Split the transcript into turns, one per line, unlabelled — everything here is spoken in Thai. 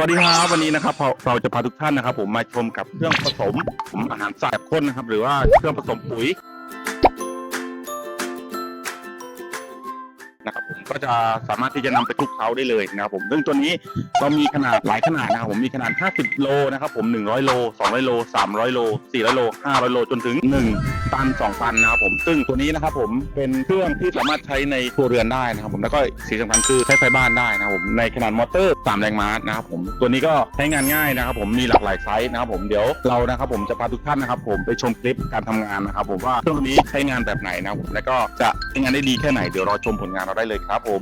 สวัสดีครับวันนี้นะครับเราจะพาทุกท่านนะครับ ผมมาชมกับเครื่องผสมอาหารสัตว์ข้นนะครับ หรือว่าเครื่องผสมปุ๋ยนะครับผม ก็จะสามารถที่จะนำไปคลุกเคล้าได้เลยนะครับผมซึ่งตัวนี้เรามีขนาดหลายขนาดนะครับผมมีขนาด 50 โลนะครับผม 100 โล 200 โล 300 โล 400 โล 500 โลจนถึง 1 ตัน 2 ตันนะครับผมซึ่งตัวนี้นะครับผมเป็นเครื่องที่สามารถใช้ในครัวเรือนได้นะครับผมแล้วก็สิ่งสำคัญคือใช้ไฟบ้านได้นะครับผมในขนาดมอเตอร์3แรงม้านะครับผมตัวนี้ก็ใช้งานง่ายนะครับผมมีหลากหลายไซส์นะครับผมเดี๋ยวเรานะครับผมจะพาทุกท่านนะครับผมไปชมคลิปการทำงานนะครับผมว่าเครื่องนี้ใช้งานแบบไหนนะครับผมแล้วก็จะใช้งานได้ดีแค่ไหนเดี๋ยวรอชมผลงานเราได้เลยครับผม